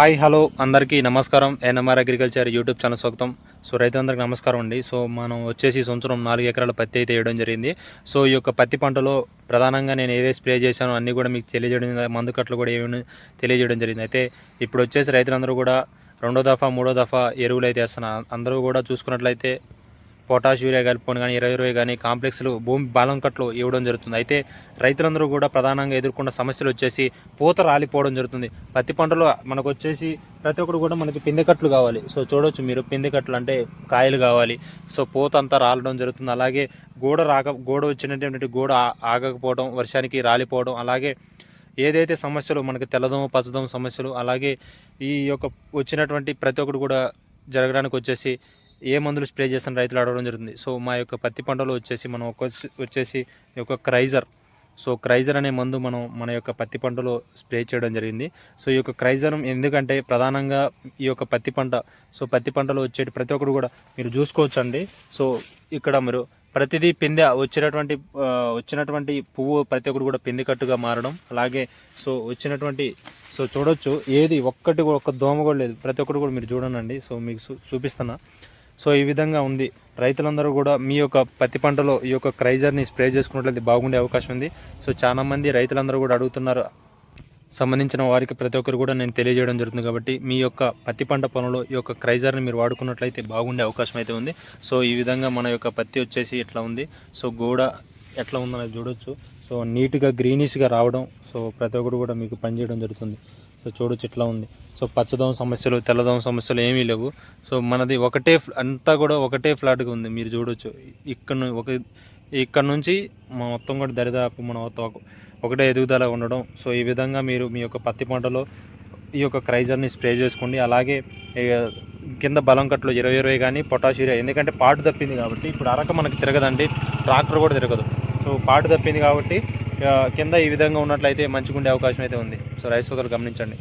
Hi hello అందరికీ నమస్కారం. NMR agriculture YouTube channel స్వాగతం. సో రైతులందరికీ నమస్కారం అండి. సో మనం వచ్చేసి సంవత్సరం నాలుగు ఎకరాల పత్తి అయితే వేయడం జరిగింది. సో ఈ యొక్క పత్తి పంటలో ప్రధానంగా నేను ఏదైతే స్ప్రే చేశానో అన్నీ కూడా మీకు తెలియజేయడం మందు కట్లు కూడా ఏమి తెలియజేయడం జరిగింది. అయితే ఇప్పుడు వచ్చేసి రైతులందరూ కూడా రెండో దఫా మూడో దఫా ఎరువులు అయితే వేస్తున్నారు. అందరూ కూడా చూసుకున్నట్లయితే పొటాష్ యూరియా కలుపుకొని కానీ ఇరవై ఇరవై కానీ కాంప్లెక్స్లు భూమి బలం కట్లు ఇవ్వడం జరుగుతుంది. అయితే రైతులందరూ కూడా ప్రధానంగా ఎదుర్కొన్న సమస్యలు వచ్చేసి పూత రాలిపోవడం జరుగుతుంది. పత్తి పంటలో మనకు వచ్చేసి ప్రతి ఒక్కరు కూడా మనకి పిందెకట్లు కావాలి. సో చూడవచ్చు మీరు పిందెకట్లు అంటే కాయలు కావాలి. సో పూత అంతా రాలడం జరుగుతుంది. అలాగే గోడ రాక గోడ వచ్చినటువంటి గోడ ఆగకపోవడం వర్షానికి రాలిపోవడం అలాగే ఏదైతే సమస్యలు మనకి తెల్లదోమ పచ్చదోమ సమస్యలు అలాగే ఈ యొక్క వచ్చినటువంటి ప్రతి ఒక్కరు కూడా జరగడానికి వచ్చేసి ఏ మందులు స్ప్రే చేసిన రైతులు అడగడం జరుగుతుంది. సో మా యొక్క పత్తి పంటలో వచ్చేసి మనం ఒక వచ్చేసి ఈ యొక్క క్రైజర్. సో క్రైజర్ అనే మందు మనం మన యొక్క పత్తి పంటలో స్ప్రే చేయడం జరిగింది. సో ఈ యొక్క క్రైజర్ ఎందుకంటే ప్రధానంగా ఈ యొక్క పత్తి పంట. సో పత్తి పంటలో వచ్చేటి ప్రతి ఒక్కరు కూడా మీరు చూసుకోవచ్చండి. సో ఇక్కడ మీరు ప్రతిదీ పిందె వచ్చినటువంటి వచ్చినటువంటి పువ్వు ప్రతి ఒక్కరు కూడా పిందె కట్టుగా మారడం. అలాగే సో వచ్చినటువంటి సో చూడొచ్చు. ఏది ఒక్కటి కూడా ఒక్క దోమ కూడా లేదు. ప్రతి ఒక్కరు కూడా మీరు చూడనండి. సో మీకు చూపిస్తున్నా. సో ఈ విధంగా ఉంది. రైతులందరూ కూడా మీ యొక్క పత్తి పంటలో ఈ యొక్క క్రైజర్ని స్ప్రే చేసుకున్నట్లయితే బాగుండే అవకాశం ఉంది. సో చాలా మంది రైతులందరూ కూడా అడుగుతున్నారు. సంబంధించిన వారికి ప్రతి ఒక్కరు కూడా నేను తెలియజేయడం జరుగుతుంది కాబట్టి మీ యొక్క పత్తి పంట పొలంలో ఈ యొక్క క్రైజర్ని మీరు వాడుకున్నట్లయితే బాగుండే అవకాశం అయితే ఉంది. సో ఈ విధంగా మన యొక్క పత్తి వచ్చేసి ఎట్లా ఉంది. సో గోడ ఎట్లా ఉందనేది చూడొచ్చు. సో నీట్గా గ్రీనిష్గా రావడం. సో ప్రతి ఒక్కరు కూడా మీకు పనిచేయడం జరుగుతుంది. సో చూడొచ్చు ఇట్లా ఉంది. సో పచ్చదోమ సమస్యలు తెల్లదోమ సమస్యలు ఏమీ లేవు. సో మనది ఒకటే అంతా కూడా ఒకటే ఫ్లాట్గా ఉంది. మీరు చూడొచ్చు. ఇక్కడ ఒక ఇక్కడ నుంచి మొత్తం కూడా దరిదాపు మన మొత్తం ఒకటే ఎదుగుదల ఉండడం. సో ఈ విధంగా మీరు మీ యొక్క పత్తి పంటలో ఈ యొక్క క్రైజర్ని స్ప్రే చేసుకోండి. అలాగే కింద బలం కట్లు ఇరవై ఇరవై కానీ పొటాష్ ఎందుకంటే పాటు తప్పింది కాబట్టి ఇప్పుడు అరక మనకి తిరగదండి. ట్రాక్టర్ కూడా తిరగదు. సో పాటు తప్పింది కాబట్టి కింద ఈ విధంగా ఉన్నట్లయితే మంచిగా ఉండే అవకాశం అయితే ఉంది. సో రైస్ సోదరులు గమనించండి.